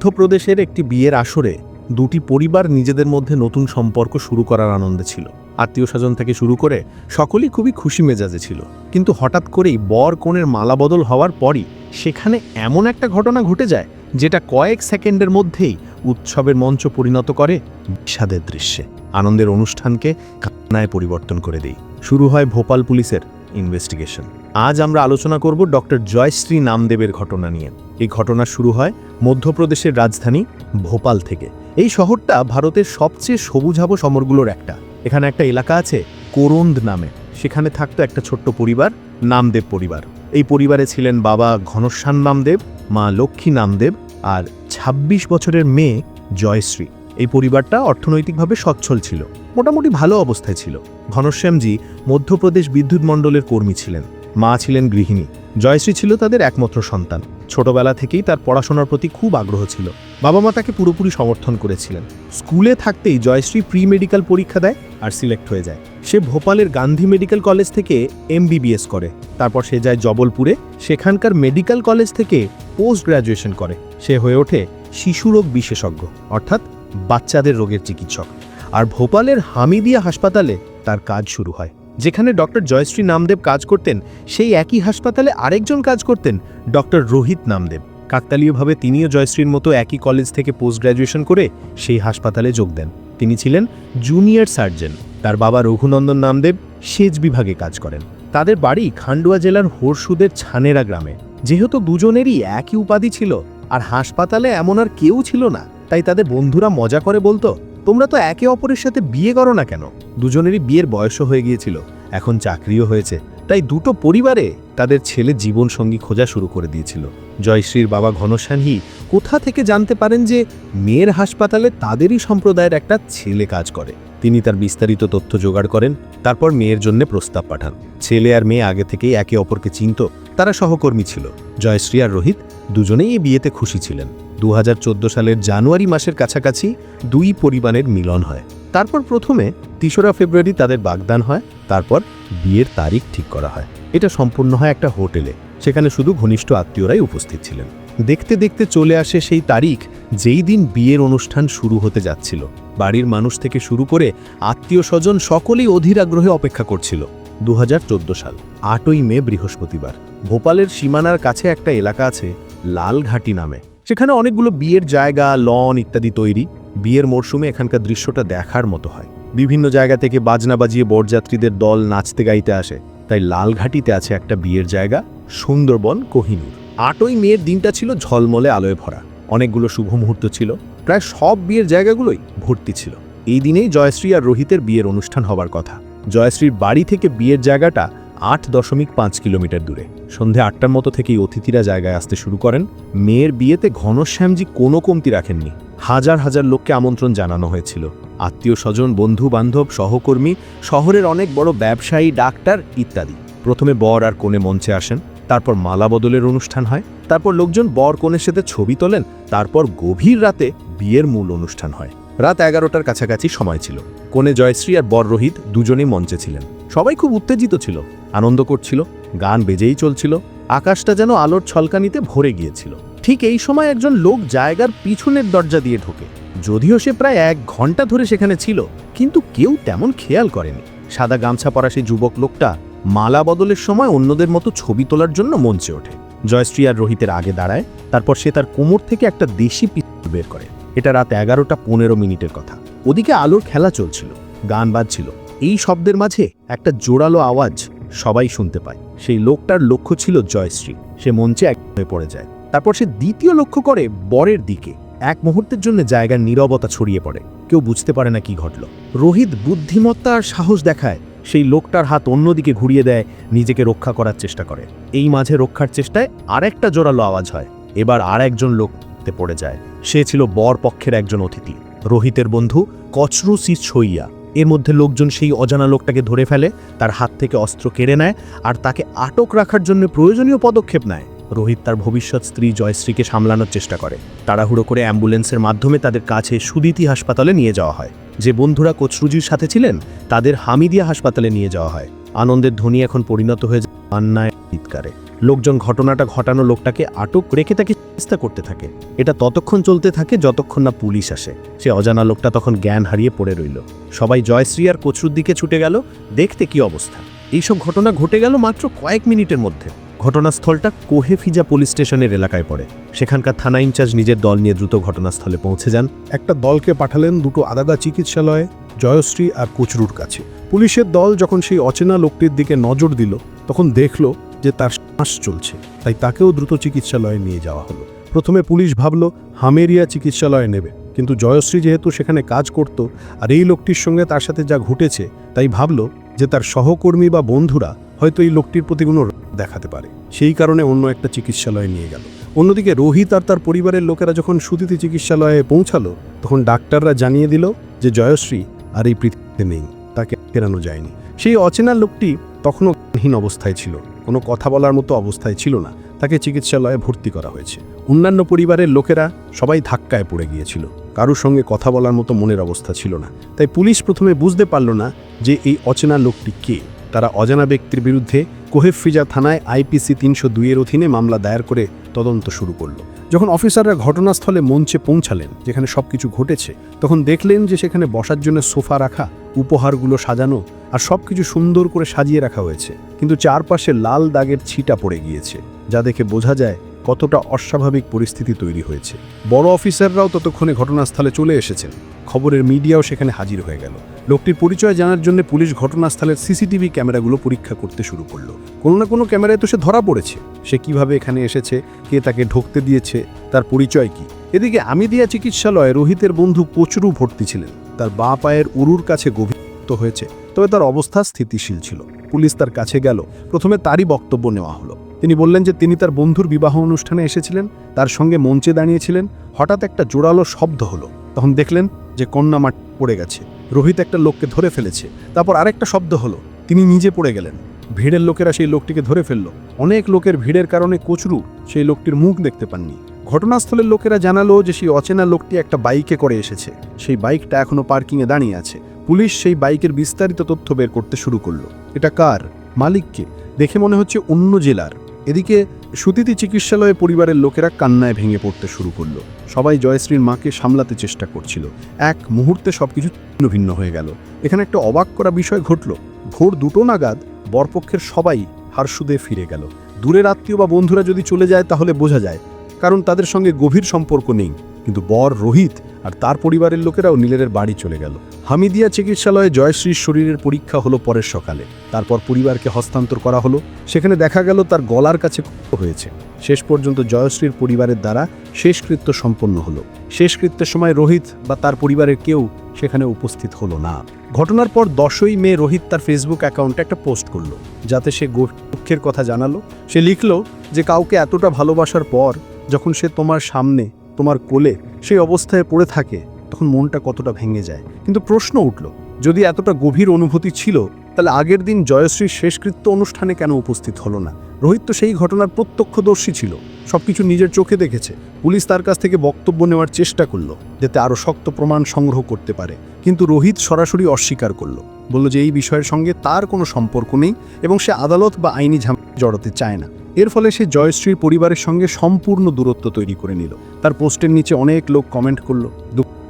মধ্যপ্রদেশের একটি বিয়ের আসরে দুটি পরিবার নিজেদের মধ্যে নতুন সম্পর্ক শুরু করার আনন্দে ছিল। আত্মীয় স্বজন থেকে শুরু করে সকলেই খুবই খুশি মেজাজে ছিল। কিন্তু হঠাৎ করেই বর কনের মালা বদল হওয়ার পরই সেখানে এমন একটা ঘটনা ঘটে যায়, যেটা কয়েক সেকেন্ডের মধ্যেই উৎসবের মঞ্চ পরিণত করে বিষাদের দৃশ্যে। আনন্দের অনুষ্ঠানকে কান্নায় পরিবর্তন করে দেই। শুরু হয় ভোপাল পুলিশের ইনভেস্টিগেশন আজ আমরা আলোচনা করব ডক্টর জয়শ্রী নামদেবের ঘটনা নিয়ে। এই ঘটনা শুরু হয় মধ্যপ্রদেশের রাজধানী ভোপাল থেকে। এই শহরটা ভারতের সবচেয়ে সবুজাভ সমরগুলোর একটা। এখানে একটা এলাকা আছে কোরন্দ নামে। সেখানে থাকতো একটা ছোট্ট পরিবার, নামদেব পরিবার। এই পরিবারে ছিলেন বাবা ঘনশ্যাম নামদেব, মা লক্ষ্মী নামদেব আর ২৬ বছরের মেয়ে জয়শ্রী। এই পরিবারটা অর্থনৈতিকভাবে সচ্ছল ছিল, মোটামুটি ভালো অবস্থায় ছিল। ঘনশ্যামজি মধ্যপ্রদেশ বিদ্যুৎ মণ্ডলের কর্মী ছিলেন। মা ছিলেন গৃহিণী। জয়শ্রী ছিল তাদের একমাত্র সন্তান। ছোটবেলা থেকেই তার পড়াশোনার প্রতি খুব আগ্রহ ছিল। বাবা মা তাকে পুরোপুরি সমর্থন করেছিলেন। স্কুলে থাকতেই জয়শ্রী প্রি মেডিকেল পরীক্ষা দেয় আর সিলেক্ট হয়ে যায়। সে ভোপালের গান্ধী মেডিকেল কলেজ থেকে এমবিবিএস করে। তারপর সে যায় জবলপুরে। সেখানকার মেডিকেল কলেজ থেকে পোস্ট গ্র্যাজুয়েশন করে। সে হয়ে ওঠে শিশুরোগ বিশেষজ্ঞ, অর্থাৎ বাচ্চাদের রোগের চিকিৎসক। আর ভোপালের হামিদিয়া হাসপাতালে তার কাজ শুরু হয়। যেখানে ডক্টর জয়শ্রী নামদেব কাজ করতেন, সেই একই হাসপাতালে আরেকজন কাজ করতেন, ডক্টর রোহিত নামদেব। কাকতালীয়ভাবে তিনিও জয়শ্রীর মতো একই কলেজ থেকে পোস্ট গ্র্যাজুয়েশন করে সেই হাসপাতালে যোগ দেন। তিনি ছিলেন জুনিয়র সার্জন। তার বাবা রঘুনন্দন নামদেব সেচ বিভাগে কাজ করেন। তাদের বাড়ি খান্ডুয়া জেলার হোরসুদের ছানেরা গ্রামে। যেহেতু দুজনেরই একই উপাধি ছিল, আর হাসপাতালে এমন আর কেউ ছিল না, তাই তাদের বন্ধুরা মজা করে বলতো তোমরা তো একে অপরের সাথে বিয়ে করো না কেন? দুজনেরই বিয়ের বয়সও হয়ে গিয়েছিল, এখন চাকরিও হয়েছে, তাই দুটো পরিবারে তাদের ছেলে জীবনসঙ্গী খোঁজা শুরু করে দিয়েছিল। জয়শ্রীর বাবা ঘনশ্যামহি কোথা থেকে জানতে পারেন যে মেয়ের হাসপাতালে তাদেরই সম্প্রদায়ের একটা ছেলে কাজ করে। তিনি তার বিস্তারিত তথ্য জোগাড় করেন, তারপর মেয়ের জন্য প্রস্তাব পাঠান। ছেলে আর মেয়ে আগে থেকেই একে অপরকে চিনত, তারা সহকর্মী ছিল। জয়শ্রী আর রোহিত দুজনেই এই বিয়েতে খুশি ছিলেন। দু হাজার চোদ্দ সালের জানুয়ারি মাসের কাছাকাছি দুই পরিবারের মিলন হয়। তারপর প্রথমে তেসরা ফেব্রুয়ারি তাদের বাগদান হয়, তারপর বিয়ের তারিখ ঠিক করা হয়। এটা সম্পূর্ণ হয় একটা হোটেলে, সেখানে শুধু ঘনিষ্ঠ আত্মীয়রাই উপস্থিত ছিলেন। দেখতে দেখতে চলে আসে সেই তারিখ যেই দিন বিয়ের অনুষ্ঠান শুরু হতে যাচ্ছিল। বাড়ির মানুষ থেকে শুরু করে আত্মীয় স্বজন সকলেই অধীর আগ্রহে অপেক্ষা করছিল। দু হাজার চোদ্দ সাল, আটই মে বৃহস্পতিবার, ভোপালের সীমানার কাছে একটা এলাকা আছে, লালঘাটি নামে। সেখানে অনেকগুলো বিয়ের জায়গা, লন ইত্যাদি তৈরি। বিয়ের মরশুমে এখানকার দৃশ্যটা দেখার মতো হয়। বিভিন্ন জায়গা থেকে বাজনা বাজিয়ে বরযাত্রীদের দল নাচতে গাইতে আসে। তাই লালঘাটিতে আছে একটা বিয়ের জায়গা, সুন্দরবন, কোহিনুর। আটই মেয়ের দিনটা ছিল ঝলমলে আলোয় ভরা। অনেকগুলো শুভ মুহূর্ত ছিল। প্রায় সব বিয়ের জায়গাগুলোই ভর্তি ছিল। এই দিনেই জয়শ্রী আর রোহিতের বিয়ের অনুষ্ঠান হবার কথা। জয়শ্রীর বাড়ি থেকে বিয়ের জায়গাটা আট দশমিক পাঁচ কিলোমিটার দূরে। সন্ধে আটটার মতো থেকেই অতিথিরা জায়গায় আসতে শুরু করেন। মেয়ের বিয়েতে ঘনশ্যামজি কোনো কমতি রাখেননি। হাজার হাজার লোককে আমন্ত্রণ জানানো হয়েছিল। আত্মীয় স্বজন, বন্ধু বান্ধব, সহকর্মী, শহরের অনেক বড় ব্যবসায়ী, ডাক্তার ইত্যাদি। প্রথমে বর আর কোণে মঞ্চে আসেন, তারপর মালা বদলের অনুষ্ঠান হয়, তারপর লোকজন বর কোণের সাথে ছবি তোলেন, তারপর গভীর রাতে বিয়ের মূল অনুষ্ঠান হয়। রাত এগারোটার কাছাকাছি সময় ছিল। কোণে জয়শ্রী আর বর রোহিত দুজনেই মঞ্চে ছিলেন। সবাই খুব উত্তেজিত ছিল। আনন্দ করছিল, গান বেজেই চলছিল, আকাশটা যেন আলোর ছলকানিতে ভরে গিয়েছিল। ঠিক এই সময় একজন লোক জায়গার পিছনের দরজা দিয়ে ঢোকে। যদিও সে প্রায় এক ঘণ্টা ধরে সেখানে ছিল, কিন্তু কেউ তেমন খেয়াল করেনি। সাদা গামছা পরা সেই যুবক লোকটা মালা বদলের সময় অন্যদের মতো ছবি তোলার জন্য মঞ্চে ওঠে। জয়শ্রী আর রোহিতের আগে দাঁড়ায়, তারপর সে তার কোমর থেকে একটা দেশি পিস্তল বের করে। এটা রাত এগারোটা পনেরো মিনিটের কথা। ওদিকে আলোর খেলা চলছিল, গান বাজছিল। এই শব্দের মাঝে একটা জোরালো আওয়াজ সবাই শুনতে পায়। সেই লোকটার লক্ষ্য ছিল জয়শ্রী। সে মঞ্চে এক হয়ে পড়ে যায়। তারপর সে দ্বিতীয় লক্ষ্য করে বরের দিকে। এক মুহূর্তের জন্য জায়গার নীরবতা ছড়িয়ে পড়ে। কেউ বুঝতে পারে না কি ঘটল। রোহিত বুদ্ধিমত্তা আর সাহস দেখায়। সেই লোকটার হাত অন্যদিকে ঘুরিয়ে দেয়, নিজেকে রক্ষা করার চেষ্টা করে। এই মাঝে রক্ষার চেষ্টায় আরেকটা জোরালো আওয়াজ হয়। এবার আর একজন লোকতে পড়ে যায়। সে ছিল বর পক্ষের একজন অতিথি। রোহিতের বন্ধু কচরু সি ছইয়া। এর মধ্যে লোকজন সেই অজানা লোকটাকে ধরে ফেলে, তার হাত থেকে অস্ত্র কেড়ে নেয় আর তাকে আটক রাখার জন্য প্রয়োজনীয় পদক্ষেপ নেয়। রোহিত তার ভবিষ্যৎ স্ত্রী জয়শ্রীকে সামলানোর চেষ্টা করে। তাড়াহুড়ো করে অ্যাম্বুলেন্সের মাধ্যমে তাদের কাছে সুদিতি হাসপাতালে নিয়ে যাওয়া হয়। যে বন্ধুরা কচরুজির সাথে ছিলেন, তাদের হামিদিয়া হাসপাতালে নিয়ে যাওয়া হয়। আনন্দের ধ্বনি এখন পরিণত হয়ে যায়। কান্নায় চিৎকারে লোকজন ঘটনাটা ঘটানো লোকটাকে আটক রেখে তাকে চেষ্টা করতে থাকে। এটা ততক্ষণ চলতে থাকে যতক্ষণ না পুলিশ আসে। সে অজানা লোকটা তখন জ্ঞান হারিয়ে পড়ে রইল। সবাই জয়শ্রী আর কচুর দিকে ছুটে গেল। দেখতে কি অবস্থা? এইসব ঘটনা ঘটে গেল মাত্র কয়েক মিনিটের মধ্যে। ঘটনাস্থলটা কোহেফিজা পুলিশ স্টেশনের এলাকায় পড়ে। সেখানকার থানা ইনচার্জ নিজের দল নিয়ে দ্রুত ঘটনাস্থলে পৌঁছে যান। একটা দলকে পাঠালেন দুটো আলাদা চিকিৎসালয়ে, জয়শ্রী আর কুচরুর কাছে। পুলিশের দল যখন সেই অচেনা লোকটির দিকে নজর দিল, তখন দেখল যে তার শ্বাস চলছে, তাই তাকেও দ্রুত চিকিৎসালয়ে নিয়ে যাওয়া হলো। প্রথমে পুলিশ ভাবল, হামেরিয়া চিকিৎসালয়ে নেবে। কিন্তু জয়শ্রী যেহেতু সেখানে কাজ করত, আর এই লোকটির সঙ্গে তার সাথে যা ঘটেছে, তাই ভাবল যে তার সহকর্মী বা বন্ধুরা হয়তো এই লোকটির প্রতি কোনো দেখাতে পারে। সেই কারণে অন্য একটা চিকিৎসালয়ে নিয়ে গেল। অন্যদিকে রোহিত আর তার পরিবারের লোকেরা যখন সুতিতি চিকিৎসালয়ে পৌঁছালো, তখন ডাক্তাররা জানিয়ে দিল যে জয়শ্রী আর এই পৃথিবীতে নেই, তাকে ফেরানো যায়নি। সেই অচেনা লোকটি তখনও হীন অবস্থায় ছিল। কোনো কথা বলার মতো অবস্থায় ছিল না। তাকে চিকিৎসালয়ে ভর্তি করা হয়েছে। অন্যান্য পরিবারের লোকেরা সবাই ধাক্কায় পড়ে গিয়েছিল। কারোর সঙ্গে কথা বলার মতো মনের অবস্থা ছিল না। তাই পুলিশ প্রথমে বুঝতে পারল না যে এই অচেনা লোকটি কে। তারা অজানা ব্যক্তির বিরুদ্ধে কোহেফিজা থানায় আইপিসি তিনশো দুইয়ের অধীনে মামলা দায়ের করে তদন্ত শুরু করল। যখন অফিসাররা ঘটনাস্থলে মঞ্চে পৌঁছালেন, যেখানে সব কিছু ঘটেছে, তখন দেখলেন যে সেখানে বসার জন্য সোফা রাখা, উপহারগুলো সাজানো আর সব কিছু সুন্দর করে সাজিয়ে রাখা হয়েছে। কিন্তু চারপাশে লাল দাগের ছিটা পড়ে গিয়েছে, যা দেখে বোঝা যায় কতটা অস্বাভাবিক পরিস্থিতি তৈরি হয়েছে। বড় অফিসাররাও ততক্ষণে ঘটনাস্থলে চলে এসেছেন। খবরের মিডিয়াও সেখানে হাজির হয়ে গেল। লোকটির পরিচয় জানার জন্য পুলিশ ঘটনাস্থলের সিসিটিভি ক্যামেরাগুলো পরীক্ষা করতে শুরু করল। কোনো না কোনো ক্যামেরায় তো সে ধরা পড়েছে। সে কীভাবে এখানে এসেছে, কে তাকে ঢুকতে দিয়েছে, তার পরিচয় কি? এদিকে আমিদিয়া চিকিৎসালয়ে রোহিতের বন্ধু কচরু ভর্তি ছিলেন। তার বা পায়ের উরুর কাছে গভীর হয়েছে, তবে তার অবস্থা স্থিতিশীল ছিল। পুলিশ তার কাছে গেল। প্রথমে তারই বক্তব্য নেওয়া হলো। তিনি বললেন যে তিনি তার বন্ধুর বিবাহ অনুষ্ঠানে এসেছিলেন, তার সঙ্গে মঞ্চে দাঁড়িয়েছিলেন, হঠাৎ একটা জোরালো শব্দ হলো। তখন দেখলেন যে কন্যা মাটি পড়ে গেছে, রোহিত একটা লোককে ধরে ফেলেছে। তারপর আরেকটা শব্দ হলো, তিনি নিজে পড়ে গেলেন। ভিড়ের লোকেরা সেই লোকটিকে ধরে ফেলল। অনেক লোকের ভিড়ের কারণে কচরু সেই লোকটির মুখ দেখতে পাননি। ঘটনাস্থলের লোকেরা জানালো যে সেই অচেনা লোকটি একটা বাইকে করে এসেছে। সেই বাইকটা এখনও পার্কিংয়ে দাঁড়িয়ে আছে। পুলিশ সেই বাইকের বিস্তারিত তথ্য বের করতে শুরু করল। এটা কার? মালিককে? দেখে মনে হচ্ছে অন্য জেলার। এদিকে সুতিতি চিকিৎসালয়ে পরিবারের লোকেরা কান্নায় ভেঙে পড়তে শুরু করল। সবাই জয়শ্রীর মাকে সামলাতে চেষ্টা করছিল। এক মুহূর্তে সবকিছু ভিন্ন ভিন্ন হয়ে গেল। এখানে একটা অবাক করা বিষয় ঘটল। ভোর দুটো নাগাদ বরপক্ষের সবাই হারসুদে ফিরে গেল। দূরের আত্মীয় বা বন্ধুরা যদি চলে যায় তাহলে বোঝা যায়, কারণ তাদের সঙ্গে গভীর সম্পর্ক নেই। কিন্তু বর রোহিত আর তার পরিবারের লোকেরাও নীলের বাড়ি চলে গেল। হামিদিয়া চিকিৎসালয়ে জয়শ্রীর শরীরের পরীক্ষা হলো পরের সকালে। তারপর পরিবারকে হস্তান্তর করা হলো। সেখানে দেখা গেল তার গলার কাছে হয়েছে। শেষ পর্যন্ত জয়শ্রীর পরিবারের দ্বারা শেষকৃত্য সম্পন্ন হলো। শেষকৃত্যের সময় রোহিত বা তার পরিবারের কেউ সেখানে উপস্থিত হলো না। ঘটনার পর দশই মে রোহিত তার ফেসবুক অ্যাকাউন্টে একটা পোস্ট করল, যাতে সে দুঃখের কথা জানালো। সে লিখলো যে, কাউকে এতটা ভালোবাসার পর যখন সে তোমার সামনে, তোমার কোলে সেই অবস্থায় পড়ে থাকে তখন মনটা কতটা ভেঙে যায়। কিন্তু প্রশ্ন উঠল, যদি এতটা গভীর অনুভূতি ছিল, তাহলে আগের দিন জয়শ্রীর শেষকৃত্য অনুষ্ঠানে কেন উপস্থিত হলো না? রোহিত তো সেই ঘটনার প্রত্যক্ষদর্শী ছিল, সবকিছু নিজের চোখে দেখেছে। পুলিশ তার কাছ থেকে বক্তব্য নেওয়ার চেষ্টা করল, যাতে আরও শক্ত প্রমাণ সংগ্রহ করতে পারে। কিন্তু রোহিত সরাসরি অস্বীকার করল, বলল যে এই বিষয়ের সঙ্গে তার কোনো সম্পর্ক নেই এবং সে আদালত বা আইনি ঝামেলা জড়াতে চায় না। এর ফলে সে জয়শ্রীর পরিবারের সঙ্গে সম্পূর্ণ দূরত্ব তৈরি করে নিল। তার পোস্টের নিচে অনেক লোক কমেন্ট করল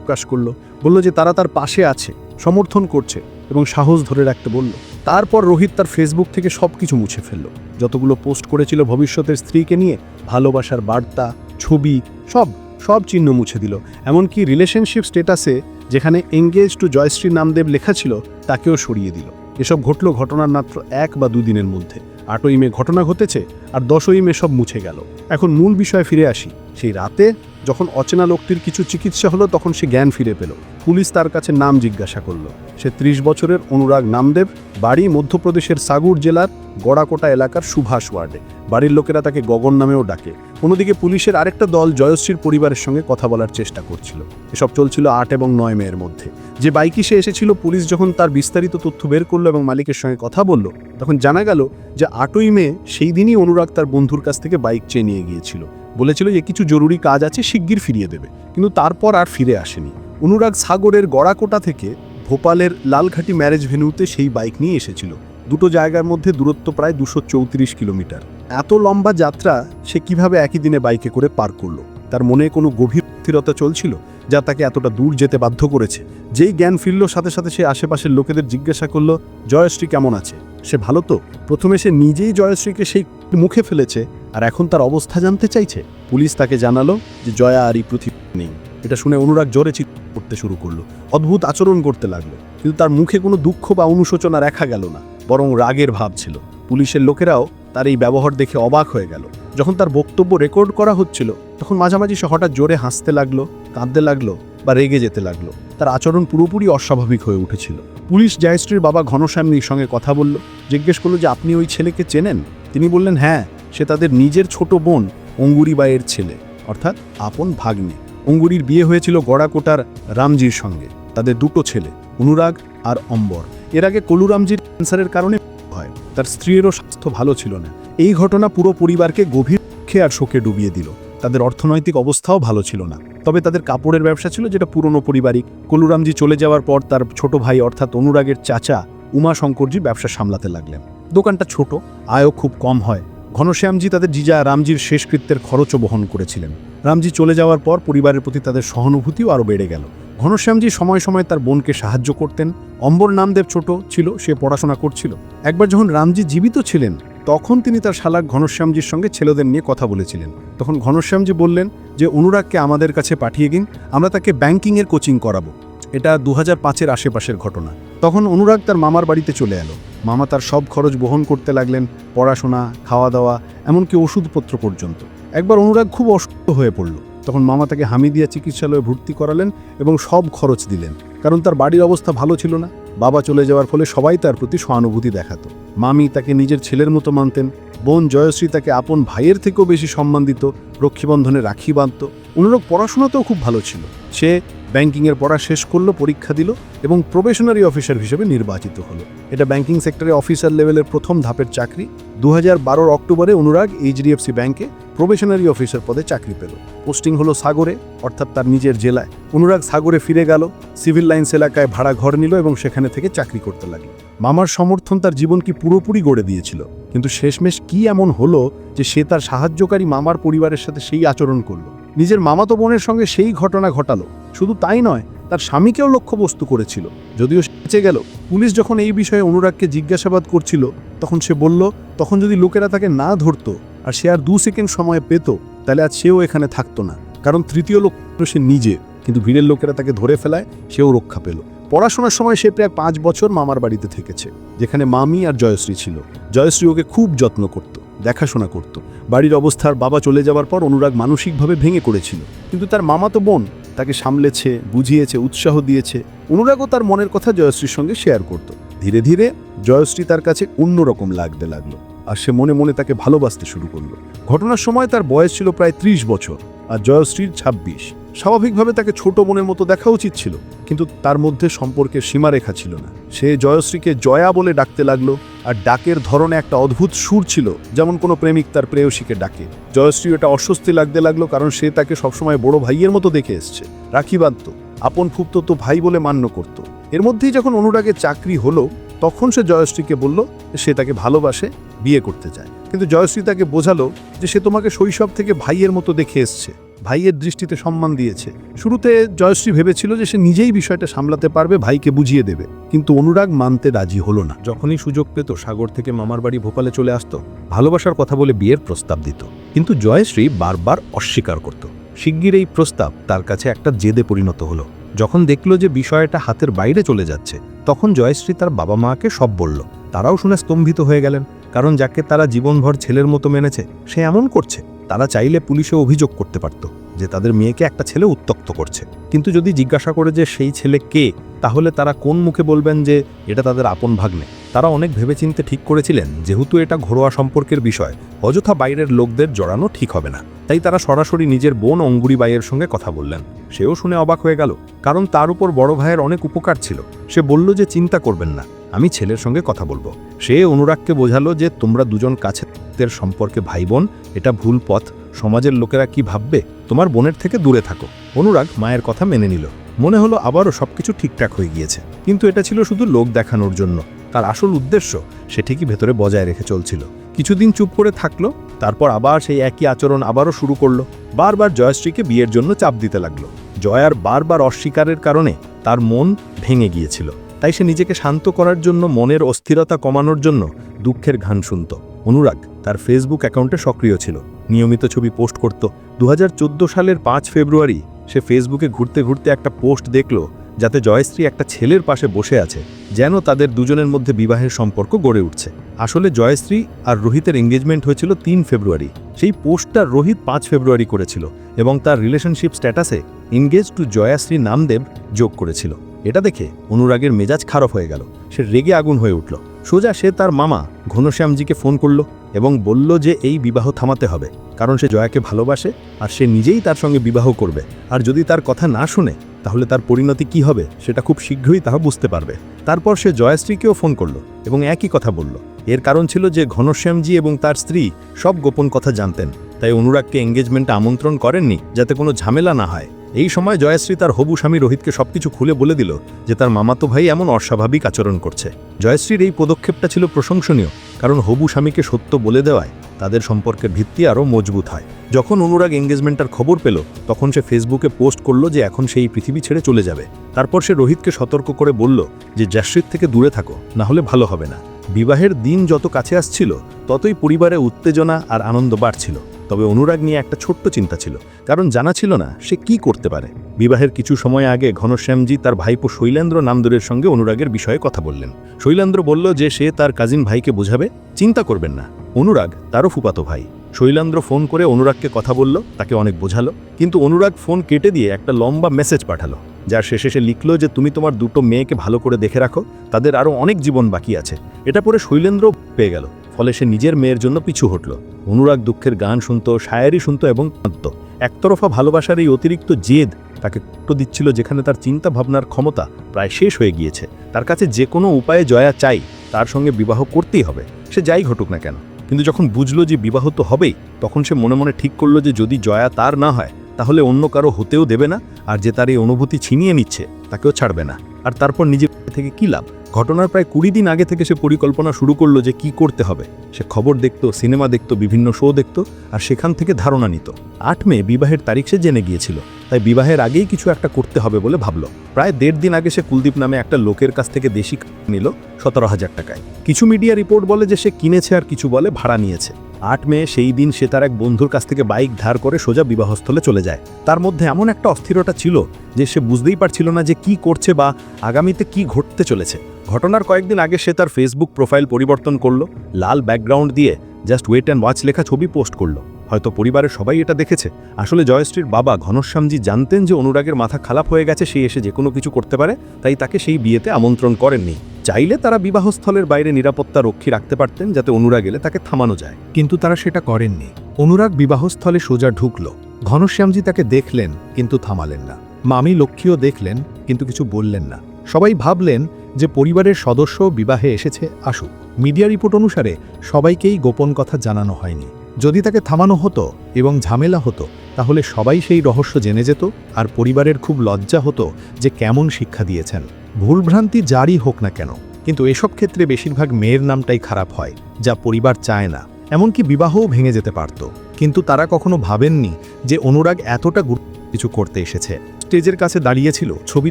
প্রকাশ করল, বলল যে তারা তার পাশে আছে, সমর্থন করছে এবং সাহস ধরে রাখতে বলল। তারপর রোহিত তার ফেসবুক থেকে সব কিছু মুছে ফেলল। যতগুলো পোস্ট করেছিল ভবিষ্যতের স্ত্রীকে নিয়ে, ভালোবাসার বার্তা, ছবি, সব সব চিহ্ন মুছে দিল। এমনকি রিলেশনশিপ স্টেটাসে যেখানে এঙ্গেজ টু জয়শ্রী নামদেব লেখা ছিল, তাকেও সরিয়ে দিল। এসব ঘটল ঘটনার মাত্র এক বা দুদিনের মধ্যে। আটই মে ঘটনা ঘটেছে, আর দশই মে সব মুছে গেল। এখন মূল বিষয়ে ফিরে আসি। সেই রাতে যখন অচেনা লোকটির কিছু চিকিৎসা হলো, তখন সে জ্ঞান ফিরে পেল। পুলিশ তার কাছে নাম জিজ্ঞাসা করল। সে ত্রিশ বছরের অনুরাগ নামদেব, বাড়ি মধ্যপ্রদেশের সাগুর জেলার গড়াকোটা এলাকার সুভাষ ওয়ার্ডে। বাড়ির লোকেরা তাকে গগন নামেও ডাকে। অন্যদিকে পুলিশের আরেকটা দল জয়শ্রীর পরিবারের সঙ্গে কথা বলার চেষ্টা করছিল। এসব চলছিল আট এবং নয় মেয়ের মধ্যে। যে বাইকে সে এসেছিল, পুলিশ যখন তার বিস্তারিত তথ্য বের করল এবং মালিকের সঙ্গে কথা বলল, তখন জানা গেল যে আটই মে সেই দিনই অনুরাগ তার বন্ধুর কাছ থেকে বাইক চেয়ে নিয়ে গিয়েছিল। বলেছিল যে কিছু জরুরি কাজ আছে, শিগগির ফিরিয়ে দেবে। কিন্তু তারপর আর ফিরে আসেনি। অনুরাগ সাগরের গড়াকোটা থেকে ভোপালের লালঘাটি ম্যারেজ ভেন্যুতে সেই বাইক নিয়ে এসেছিল। দুটো জায়গার মধ্যে দূরত্ব প্রায় দুশো চৌত্রিশ কিলোমিটার। এত লম্বা যাত্রা সে কীভাবে একই দিনে বাইকে করে পার করল? তার মনে কোনো গভীর স্থিরতা চলছিল, যা তাকে এতটা দূর যেতে বাধ্য করেছে? যেই জ্ঞান ফিরল, সাথে সাথে সে আশেপাশের লোকেদের জিজ্ঞাসা করল, জয়শ্রী কেমন আছে? সে ভালো তো? প্রথমে সে নিজেই জয়শ্রীকে সেই মুখে ফেলেছে আর এখন তার অবস্থা জানতে চাইছে। পুলিশ তাকে জানালো যে জয়া আর এই পৃথিবী নেই। এটা শুনে অনুরাগ জোরে চিৎ করতে শুরু করল, অদ্ভুত আচরণ করতে লাগল। কিন্তু তার মুখে কোনো দুঃখ বা অনুশোচনা দেখা গেল না, বরং রাগের ভাব ছিল। পুলিশের লোকেরাও তার এই ব্যবহার দেখে অবাক হয়ে গেল। যখন তার বক্তব্য রেকর্ড করা হচ্ছিল, তখন মাঝামাঝি সে হঠাৎ জোরে হাসতে লাগল, কাঁদতে লাগল বা রেগে যেতে লাগল। তার আচরণ পুরোপুরি অস্বাভাবিক হয়ে উঠেছিল। পুলিশ জয়শ্রীর বাবা ঘনশ্যামীর সঙ্গে কথা বলল, জিজ্ঞেস করল যে আপনি ওই ছেলেকে চেনেন? তিনি বললেন হ্যাঁ সে তাদের নিজের ছোট বোন অঙ্গুরিবাইয়ের ছেলে, অর্থাৎ আপন ভাগ্নে। অঙ্গুরির বিয়ে হয়েছিল গড়াকোটার রামজির সঙ্গে। তাদের দুটো ছেলে, অনুরাগ আর অম্বর। এর আগে কলুরামজির ক্যান্সারের কারণে হয়। তার স্ত্রীরও স্বাস্থ্য ভালো ছিল না। এই ঘটনা পুরো পরিবারকে গভীর দুঃখে আর শোকে ডুবিয়ে দিল। তাদের অর্থনৈতিক অবস্থাও ভালো ছিল না। তবে তাদের কাপড়ের ব্যবসা ছিল যেটা পুরনো পরিবারিক। কলুরামজি চলে যাওয়ার পর তার ছোট ভাই, অর্থাৎ অনুরাগের চাচা উমা শঙ্করজি ব্যবসা সামলাতে লাগলেন। দোকানটা ছোট, আয়ও খুব কম হয়। ঘনশ্যামজি তাদের জিজা রামজির শেষকৃত্যের খরচও বহন করেছিলেন। রামজি চলে যাওয়ার পর পরিবারের প্রতি তাদের সহানুভূতিও আরও বেড়ে গেল। ঘনশ্যামজি সময় সময় তার বোনকে সাহায্য করতেন। অম্বর নামদেব ছোট ছিল, সে পড়াশোনা করছিল। একবার যখন রামজি জীবিত ছিলেন, তখন তিনি তার শালাক ঘনশ্যামজির সঙ্গে ছেলেদের নিয়ে কথা বলেছিলেন। তখন ঘনশ্যামজি বললেন যে, অনুরাগকে আমাদের কাছে পাঠিয়ে দিন, আমরা তাকে ব্যাংকিংয়ের কোচিং করাবো। এটা দু হাজার পাঁচের আশেপাশের ঘটনা। তখন অনুরাগ তার মামার বাড়িতে চলে এলো। মামা তার সব খরচ বহন করতে লাগলেন, পড়াশোনা খাওয়া দাওয়া এমনকি ওষুধপত্র পর্যন্ত। একবার অনুরাগ খুব অসুস্থ হয়ে পড়ল। তখন মামা তাকে হামিদিয়া চিকিৎসালয়ে ভর্তি করালেন এবং সব খরচ দিলেন। কারণ তার বাড়ির অবস্থা ভালো ছিল না। বাবা চলে যাওয়ার ফলে সবাই তার প্রতি সহানুভূতি দেখাতো। মামি তাকে নিজের ছেলের মতো মানতেন। বোন জয়শ্রী তাকে আপন ভাইয়ের থেকেও বেশি সম্মান দিত রক্ষীবন্ধনে রাখি বাঁধত। অনুরোগ পড়াশোনাতেও খুব ভালো ছিল। সে ব্যাংকিংয়ের পড়া শেষ করল, পরীক্ষা দিল এবং প্রবেশনারি অফিসার হিসেবে নির্বাচিত হলো। এটা ব্যাংকিং সেক্টরে অফিসার লেভেলের প্রথম ধাপের চাকরি। দু হাজার অক্টোবরে অনুরাগ এইচডিএফসি ব্যাংকে প্রবেশনারি অফিসার পদে চাকরি পেল। পোস্টিং হলো সাগরে, অর্থাৎ তার নিজের জেলায়। অনুরাগ সাগরে ফিরে গেল, সিভিল লাইন্স এলাকায় ভাড়া ঘর নিল এবং সেখানে থেকে চাকরি করতে লাগল। মামার সমর্থন তার জীবনকে পুরোপুরি গড়ে দিয়েছিল? কিন্তু শেষমেশ কি এমন হলো যে সে তার সাহায্যকারী মামার পরিবারের সাথে সেই আচরণ করল? নিজের মামাতো বোনের সঙ্গে সেই ঘটনা ঘটালো। শুধু তাই নয়, তার স্বামীকেও লক্ষ্যবস্তু করেছিল। যদিও বেঁচে গেল, পুলিশ যখন এই বিষয়ে অনুরাগকে জিজ্ঞাসাবাদ করছিল, তখন সে বলল, তখন যদি লোকেরা তাকে না ধরতো আর সে আর দু সেকেন্ড সময় পেত, তাহলে আজ সেও এখানে থাকতো না। কারণ তৃতীয় লোক সে নিজে, কিন্তু ভিড়ের লোকেরা তাকে ধরে ফেলায়, সেও রক্ষা পেল। পড়াশোনার সময় সে প্রায় পাঁচ বছর মামার বাড়িতে থেকেছে, যেখানে মামি আর জয়শ্রী ছিল। জয়শ্রী ওকে খুব যত্ন করত। দেখাশোনা করত। বাড়ির অবস্থার বাবা চলে যাওয়ার পর অনুরাগ মানসিকভাবে ভেঙে পড়েছিল। কিন্তু তার মামাতো বোন, তাকে সামলেছে, বুঝিয়েছে, উৎসাহ দিয়েছে। অনুরাগও তার মনের কথা জয়শ্রীর সঙ্গে শেয়ার করত। ধীরে ধীরে জয়শ্রী তার কাছে অন্যরকম লাগতে লাগল আর সে মনে মনে তাকে ভালোবাসতে শুরু করল। ঘটনার সময় তার বয়স ছিল প্রায় ত্রিশ বছর আর জয়শ্রীর ছাব্বিশ। স্বাভাবিকভাবে তাকে ছোট বোনের মতো দেখা উচিত ছিল, কিন্তু তার মধ্যে সম্পর্কের সীমারেখা ছিল না। সে জয়শ্রীকে জয়া বলে ডাকতে লাগল, আর ডাকের ধরনে একটা অদ্ভুত সুর ছিল, যেমন কোনো প্রেমিক তার প্রেয়সীকে ডাকে। জয়শ্রী এটা অস্বস্তি লাগতে লাগল, কারণ সে তাকে সবসময় বড় ভাইয়ের মতো দেখে এসছে। রাখি বাঁধত, আপন ফুপ্ত তো ভাই বলে মান্য করত। এর মধ্যেই যখন অনুরাগের চাকরি হলো, তখন সে জয়শ্রীকে বলল সে তাকে ভালোবাসে, বিয়ে করতে চায় কিন্তু জয়শ্রী তাকে বোঝালো যে সে তোমাকে শৈশব থেকে ভাইয়ের মতো দেখে এসছে। ভাইয়ের দৃষ্টিতে সম্মান দিয়েছে। শুরুতে জয়শ্রী ভেবেছিল যে সে নিজেই বিষয়টা সামলাতে পারবে, ভাইকে বুঝিয়ে দেবে। কিন্তু অনুরাগ মানতে রাজি হলো না। যখনই সুযোগ পেত, সাগর থেকে মামার বাড়ি ভোপালে চলে আসতো। ভালোবাসার কথা বলে বিয়ের প্রস্তাব দিত। কিন্তু জয়শ্রী বারবার অস্বীকার করত। শিগগির এই প্রস্তাব তার কাছে একটা জেদে পরিণত হলো। যখন দেখল যে বিষয়টা হাতের বাইরে চলে যাচ্ছে, তখন জয়শ্রী তার বাবা মাকে সব বলল। তারাও শুনে স্তম্ভিত হয়ে গেলেন, কারণ যাকে তারা জীবনভর ছেলের মতো মেনেছে, সে এমন করছে। তারা চাইলে পুলিশে অভিযোগ করতে পারত যে তাদের মেয়েকে একটা ছেলে উত্তক্ত করছে। কিন্তু যদি জিজ্ঞাসা করে যে সেই ছেলে কে, তাহলে তারা কোন মুখে বলবেন যে এটা তাদের আপন ভাগ্নে? তারা অনেক ভেবেচিন্তে ঠিক করেছিলেন, যেহেতু এটা ঘরোয়া সম্পর্কের বিষয়, অযথা বাইরের লোকদের জড়ানো ঠিক হবে না। তাই তারা সরাসরি নিজের বোন অঙ্গুরি বাইয়ের সঙ্গে কথা বললেন। সেও শুনে অবাক হয়ে গেল, কারণ তার উপর বড় ভাইয়ের অনেক উপকার ছিল। সে বলল যে চিন্তা করবেন না, আমি ছেলের সঙ্গে কথা বলব। সে অনুরাগকে বোঝালো যে তোমরা দুজন কাছের সম্পর্কে ভাই বোন এটা ভুল পথ। সমাজের লোকেরা কি ভাববে? তোমার বোনের থেকে দূরে থাকো। অনুরাগ মায়ের কথা মেনে নিল। মনে হলো আবারও সবকিছু ঠিকঠাক হয়ে গিয়েছে। কিন্তু এটা ছিল শুধু লোক দেখানোর জন্য। তার আসল উদ্দেশ্য, সে ঠিকই ভেতরে বজায় রেখে চলছিল। কিছুদিন চুপ করে থাকল, তারপর আবার সেই একই আচরণ আবারও শুরু করল। বারবার জয়শ্রীকে বিয়ের জন্য চাপ দিতে লাগল। জয়ার বারবার অস্বীকারের কারণে তার মন ভেঙে গিয়েছিল। তাই সে নিজেকে শান্ত করার জন্য মনের অস্থিরতা কমানোর জন্য দুঃখের ঘান শুনত। অনুরাগ তার ফেসবুক অ্যাকাউন্টে সক্রিয় ছিল। নিয়মিত ছবি পোস্ট করত। দুহাজার চোদ্দ সালের পাঁচ ফেব্রুয়ারি সে ফেসবুকে ঘুরতে ঘুরতে একটা পোস্ট দেখল, যাতে জয়শ্রী একটা ছেলের পাশে বসে আছে, যেন তাদের দুজনের মধ্যে বিবাহের সম্পর্ক গড়ে উঠছে। আসলে জয়শ্রী আর রোহিতের এঙ্গেজমেন্ট হয়েছিল তিন ফেব্রুয়ারি। সেই পোস্টটা রোহিত পাঁচ ফেব্রুয়ারি করেছিল এবং তার রিলেশনশিপ স্ট্যাটাসে এনগেজ টু জয়াশ্রী নামদেব যোগ করেছিল। এটা দেখে অনুরাগের মেজাজ খারাপ হয়ে গেল। সে রেগে আগুন হয়ে উঠল। সোজা সে তার মামা ঘনশ্যামজিকে ফোন করল এবং বলল যে এই বিবাহ থামাতে হবে, কারণ সে জয়াকে ভালোবাসে আর সে নিজেই তার সঙ্গে বিবাহ করবে। আর যদি তার কথা না শুনে, তাহলে তার পরিণতি কি হবে সেটা খুব শীঘ্রই তাহা বুঝতে পারবে। তারপর সে জয়াশ্রীকেও ফোন করল এবং একই কথা বলল। এর কারণ ছিল যে ঘনশ্যামজি এবং তার স্ত্রী সব গোপন কথা জানতেন, তাই অনুরাগকে এঙ্গেজমেন্টে আমন্ত্রণ করেননি, যাতে কোনো ঝামেলা না হয়। এই সময় জয়শ্রী তার হবু স্বামী রোহিতকে সবকিছু খুলে বলে দিল যে তার মামাতো ভাই এমন অস্বাভাবিক আচরণ করছে। জয়শ্রীর এই পদক্ষেপটা ছিল প্রশংসনীয়, কারণ হবু স্বামীকে সত্য বলে দেওয়ায় তাদের সম্পর্কের ভিত্তি আরও মজবুত হয়। যখন অনুরাগ এঙ্গেজমেন্টার খবর পেল, তখন সে ফেসবুকে পোস্ট করল যে এখন সেই পৃথিবী ছেড়ে চলে যাবে। তারপর সে রোহিতকে সতর্ক করে বলল যে জাশ্রিত থেকে দূরে থাকো, না হলে ভালো হবে না। বিবাহের দিন যত কাছে আসছিল, ততই পরিবারে উত্তেজনা আর আনন্দ বাড়ছিল। তবে অনুরাগ নিয়ে একটা ছোট্ট চিন্তা ছিল, কারণ জানা ছিল না সে কি করতে পারে। বিবাহের কিছু সময় আগে ঘনশ্যামজি তার ভাইপো শৈলেন্দ্র নামদুরের সঙ্গে অনুরাগের বিষয়ে কথা বললেন। শৈলেন্দ্র বলল যে সে তার কাজিন ভাইকে বোঝাবে, চিন্তা করবেন না। অনুরাগ তারও ফুপাতো ভাই। শৈলেন্দ্র ফোন করে অনুরাগকে কথা বলল, তাকে অনেক বোঝালো, কিন্তু অনুরাগ ফোন কেটে দিয়ে একটা লম্বা মেসেজ পাঠালো। যার শেষে সে লিখলো যে, তুমি তোমার দুটো মেয়েকে ভালো করে দেখে রাখো, তাদের আরও অনেক জীবন বাকি আছে। এটা পরে শৈলেন্দ্র পেয়ে গেল। ফলে সে নিজের মেয়ের জন্য পিছু হটল। অনুরাগ দুঃখের গান শুনত, শায়ারি শুনত এবং কাঁদত। একতরফা ভালোবাসার এই অতিরিক্ত জেদ তাকে কুটো দিচ্ছিল যেখানে তার চিন্তা ভাবনার ক্ষমতা প্রায় শেষ হয়ে গিয়েছে। তার কাছে যে কোনো উপায়ে জয়া চাই, তার সঙ্গে বিবাহ করতেই হবে। সে যাই ঘটুক না কেন। কিন্তু যখন বুঝলো যে বিবাহ তো হবেই, তখন সে মনে মনে ঠিক করল যে যদি জয়া তার না হয় তাহলে অন্য কারও হতেও দেবে না, আর যে তার এই অনুভূতি ছিনিয়ে নিচ্ছে, তাকেও ছাড়বে না। আর তারপর নিজের থেকে কী লাভ? ঘটনার প্রায় কুড়ি দিন আগে থেকে সে পরিকল্পনা শুরু করল যে কি করতে হবে। সে খবর দেখত, সিনেমা দেখত, বিভিন্ন শো দেখত, আর সেখান থেকে ধারণা নিত। আট মে বিবাহের তারিখ সে জেনে গিয়েছিল। তাই বিবাহের আগেই কিছু একটা করতে হবে বলে ভাবলো। প্রায় দেড় দিন আগে সে কুলদীপ নামে একটা লোকের কাছ থেকে দেশি নিল সতেরো হাজার টাকায়। কিছু মিডিয়া রিপোর্ট বলে যে সে কিনেছে আর কিছু বলে ভাড়া নিয়েছে। আট মে সেই দিন সে তার এক বন্ধুর কাছ থেকে বাইক ধার করে সোজা বিবাহস্থলে চলে যায়। তার মধ্যে এমন একটা অস্থিরতা ছিল যে সে বুঝতেই পারছিল না যে কি করছে বা আগামীতে কি ঘটতে চলেছে। ঘটনার কয়েকদিন আগে সে তার ফেসবুক প্রোফাইল পরিবর্তন করল, লাল ব্যাকগ্রাউন্ড দিয়ে জাস্ট ওয়েট অ্যান্ড ওয়াচ লেখা ছবি পোস্ট করল। হয়তো পরিবারের সবাই এটা দেখেছে। আসলে জয়শ্রীর বাবা ঘনশ্যামজি জানতেন যে অনুরাগের মাথা খারাপ হয়ে গেছে, সে এসে যে কোনো কিছু করতে পারে, তাই তাকে সেই বিয়েতে আমন্ত্রণ করেননি। চাইলে তারা বিবাহস্থলের বাইরে নিরাপত্তা রক্ষী রাখতে পারতেন, যাতে অনুরাগ এলে তাকে থামানো যায়। কিন্তু তারা সেটা করেননি। অনুরাগ বিবাহস্থলে সোজা ঢুকল। ঘনশ্যামজি তাকে দেখলেন, কিন্তু থামালেন না। মামি লক্ষ্মীও দেখলেন, কিন্তু কিছু বললেন না। সবাই ভাবলেন যে পরিবারের সদস্য বিবাহে এসেছে, আসুক। মিডিয়া রিপোর্ট অনুসারে সবাইকেই গোপন কথা জানানো হয়নি। যদি তাকে থামানো হতো এবং ঝামেলা হতো, তাহলে সবাই সেই রহস্য জেনে যেত আর পরিবারের খুব লজ্জা হতো যে কেমন শিক্ষা দিয়েছেন। ভুলভ্রান্তি জারি হোক না কেন, কিন্তু এসব ক্ষেত্রে বেশিরভাগ মেয়ের নামটাই খারাপ হয়, যা পরিবার চায় না। এমনকি বিবাহও ভেঙে যেতে পারত। কিন্তু তারা কখনো ভাবেননি যে অনুরাগ এতটা গুরুত্ব কিছু করতে এসেছে। স্টেজের কাছে দাঁড়িয়েছিল ছবি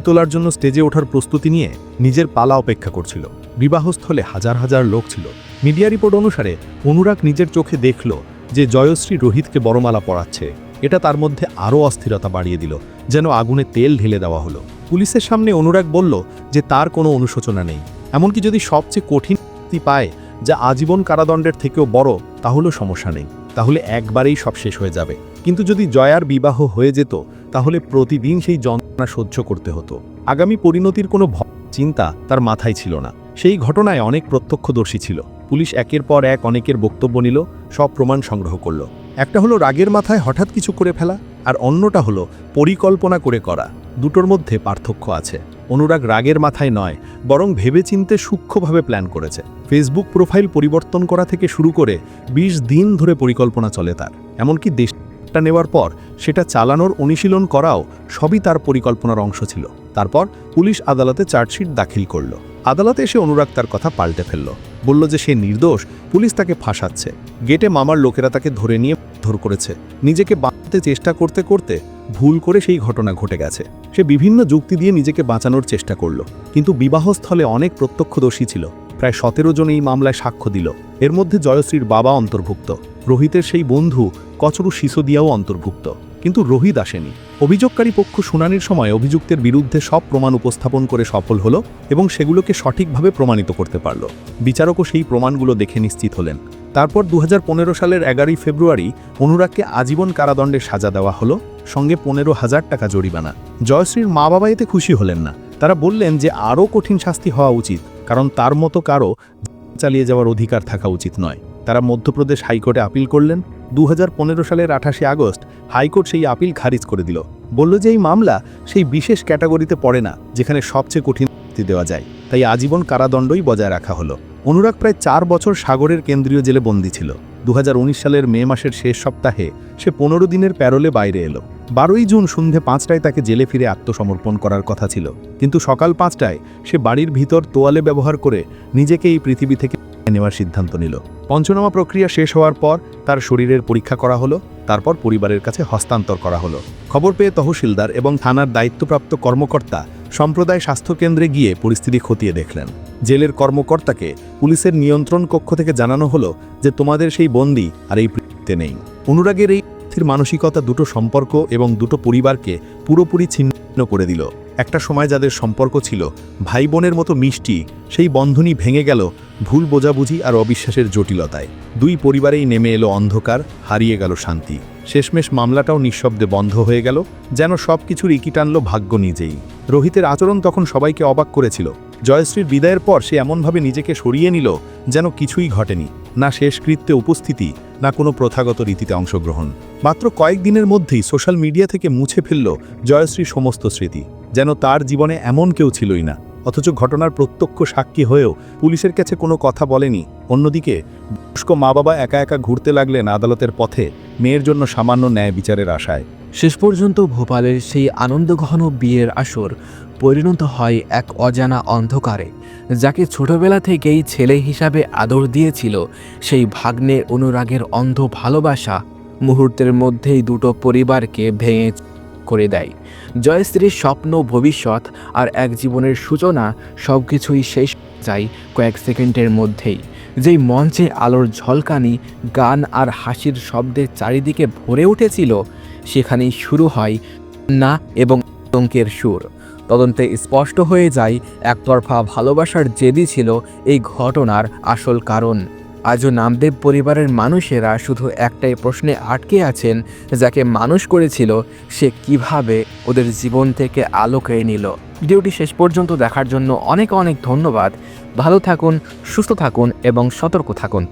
তোলার জন্য স্টেজে ওঠার প্রস্তুতি নিয়ে নিজের পালা অপেক্ষা করছিল। বিবাহস্থলে হাজার হাজার লোক ছিল। মিডিয়া রিপোর্ট অনুসারে অনুরাগ নিজের চোখে দেখল যে জয়শ্রী রোহিতকে বড়মালা পড়াচ্ছে এটা তার মধ্যে আরও অস্থিরতা বাড়িয়ে দিল, যেন আগুনে তেল ঢেলে দেওয়া হলো। পুলিশের সামনে অনুরাগ বলল যে তার কোনো অনুশোচনা নেই। এমনকি যদি সবচেয়ে কঠিন পায় যা আজীবন কারাদণ্ডের থেকেও বড় তাহলেও সমস্যা নেই। তাহলে একবারেই সব শেষ হয়ে যাবে। কিন্তু যদি জয়ার বিবাহ হয়ে যেত, তাহলে প্রতিদিন সেই যন্ত্রণা সহ্য করতে হতো। আগামী পরিণতির কোনো চিন্তা তার মাথায় ছিল না। সেই ঘটনায় অনেক প্রত্যক্ষদর্শী ছিল। পুলিশ একের পর এক অনেকের বক্তব্য নিল, সব প্রমাণ সংগ্রহ করল। একটা হলো রাগের মাথায় হঠাৎ কিছু করে ফেলা, আর অন্যটা হলো পরিকল্পনা করে করা। দুটোর মধ্যে পার্থক্য আছে। অনুরাগ রাগের মাথায় নয়, বরং ভেবেচিন্তে সূক্ষ্মভাবে প্ল্যান করেছে। ফেসবুক প্রোফাইল পরিবর্তন করা থেকে শুরু করে ২০ দিন ধরে পরিকল্পনা চলে তার। এমনকি দেশটা নেওয়ার পর সেটা চালানোর অনুশীলন করাও সবই তার পরিকল্পনার অংশ ছিল। তারপর পুলিশ আদালতে চার্জশিট দাখিল করল। আদালতে এসে অনুরাগ তার কথা পাল্টে ফেলল। বলল যে সে নির্দোষ, পুলিশ তাকে ফাঁসাচ্ছে। গেটে মামার লোকেরা তাকে ধরে নিয়ে ধর করেছে। নিজেকে বাঁচাতে চেষ্টা করতে করতে ভুল করে সেই ঘটনা ঘটে গেছে। সে বিভিন্ন যুক্তি দিয়ে নিজেকে বাঁচানোর চেষ্টা করল। কিন্তু বিবাহস্থলে অনেক প্রত্যক্ষদর্শী ছিল। প্রায় সতেরো জন এই মামলায় সাক্ষ্য দিল। এর মধ্যে জয়শ্রীর বাবা অন্তর্ভুক্ত। রোহিতের সেই বন্ধু কচরু সিসোদিয়াও অন্তর্ভুক্ত। কিন্তু রোহিত আসেনি। অভিযোগকারী পক্ষ শুনানির সময় অভিযুক্তের বিরুদ্ধে সব প্রমাণ উপস্থাপন করে সফল হল এবং সেগুলোকে সঠিকভাবে প্রমাণিত করতে পারল। বিচারকও সেই প্রমাণগুলো দেখে নিশ্চিত হলেন। তারপর দু হাজার পনেরো সালের এগারোই ফেব্রুয়ারি অনুরাগকে আজীবন কারাদণ্ডের সাজা দেওয়া হলো, সঙ্গে পনেরো হাজার টাকা জরিমানা। জয়শ্রীর মা বাবা এতে খুশি হলেন না। তারা বললেন যে আরও কঠিন শাস্তি হওয়া উচিত, কারণ তার মতো কারও চালিয়ে যাওয়ার অধিকার থাকা উচিত নয়। তারা মধ্যপ্রদেশ হাইকোর্টে আপিল করলেন। দু হাজার পনেরো সালের আঠাশে আগস্ট হাইকোর্ট সেই আপিল খারিজ করে দিল। বলল যে এই মামলা সেই বিশেষ ক্যাটাগরিতে পড়ে না, যেখানে সবচেয়ে কঠিন দেওয়া যায়। তাই আজীবন কারাদণ্ডই বজায় রাখা হলো। অনুরাগ প্রায় চার বছর সাগরের কেন্দ্রীয় জেলে বন্দী ছিল। দু হাজার উনিশ সালের মে মাসের শেষ সপ্তাহে সে পনেরো দিনের প্যারোলে বাইরে এলো। বারোই জুন সন্ধে পাঁচটায় তাকে জেলে ফিরে আত্মসমর্পণ করার কথা ছিল। কিন্তু সকাল পাঁচটায় সে বাড়ির ভিতর তোয়ালে ব্যবহার করে নিজেকে এই পৃথিবী থেকে নেওয়ার সিদ্ধান্ত নিল। পঞ্চনামা প্রক্রিয়া শেষ হওয়ার পর তার শরীরের পরীক্ষা করা হলো, তারপর পরিবারের কাছে হস্তান্তর করা হলো। খবর পেয়ে তহসিলদার এবং থানার দায়িত্বপ্রাপ্ত কর্মকর্তা সম্প্রদায় স্বাস্থ্যকেন্দ্রে গিয়ে পরিস্থিতি খতিয়ে দেখলেন। জেলের কর্মকর্তাকে পুলিশের নিয়ন্ত্রণ কক্ষ থেকে জানানো হলো যে তোমাদের সেই বন্দি আর এই পৃথিবীতে নেই। অনুরাগের এই স্থির মানসিকতা দুটো সম্পর্ক এবং দুটো পরিবারকে পুরোপুরি ছিন্ন করে দিল। একটা সময় যাদের সম্পর্ক ছিল ভাই বোনের মতো মিষ্টি, সেই বন্ধনই ভেঙে গেল ভুল বোঝাবুঝি আর অবিশ্বাসের জটিলতায়। দুই পরিবারেই নেমে এলো অন্ধকার, হারিয়ে গেল শান্তি। শেষমেশ মামলাটাও নিঃশব্দে বন্ধ হয়ে গেল, যেন সব কিছুর ইকি টানল ভাগ্য নিজেই। রোহিতের আচরণ তখন সবাইকে অবাক করেছিল। জয়শ্রীর বিদায়ের পর সে এমনভাবে নিজেকে সরিয়ে নিল যেন কিছুই ঘটেনি। না শেষকৃত্যে উপস্থিতি না কোনো প্রথাগত রীতিতে অংশগ্রহণ। মাত্র কয়েকদিনের মধ্যেই সোশ্যাল মিডিয়া থেকে মুছে ফেলল জয়শ্রীর সমস্ত স্মৃতি। যেন তার জীবনে এমন কেউ ছিলই না। অথচ ঘটনার প্রত্যক্ষ সাক্ষী হয়েও পুলিশের কাছে কোনো কথা বলেনি। অন্যদিকে, বয়স্ক মা বাবা একা একা ঘুরতে লাগলেন আদালতের পথে মেয়ের জন্য সামান্য ন্যায় বিচারের আশায়। শেষ পর্যন্ত ভোপালের সেই আনন্দঘন বিয়ের আসর পরিণত হয় এক অজানা অন্ধকারে, যাকে ছোটবেলা থেকেই ছেলে হিসাবে আদর দিয়েছিল। সেই ভাগ্নে অনুরাগের অন্ধ ভালোবাসা মুহূর্তের মধ্যেই দুটো পরিবারকে ভেঙে করে দেয়। জয়শ্রীর স্বপ্ন, ভবিষ্যৎ আর এক জীবনের সূচনা সব কিছুই শেষ যায় কয়েক সেকেন্ডের মধ্যেই। যেই মঞ্চে আলোর ঝলকানি, গান আর হাসির শব্দে চারিদিকে ভরে উঠেছিল, সেখানেই শুরু হয় না এবং আতঙ্কের সুর। তদন্তে স্পষ্ট হয়ে যায়, একতরফা ভালোবাসার জেদি ছিল এই ঘটনার আসল কারণ। আজও নামদেব পরিবারের মানুষেরা শুধু একটাই প্রশ্নে আটকে আছেন, যাকে মানুষ করেছিল, সে কীভাবে ওদের জীবন থেকে আলো কেড়ে নিল। ভিডিওটি শেষ পর্যন্ত দেখার জন্য অনেক অনেক ধন্যবাদ। ভালো থাকুন, সুস্থ থাকুন এবং সতর্ক থাকুন।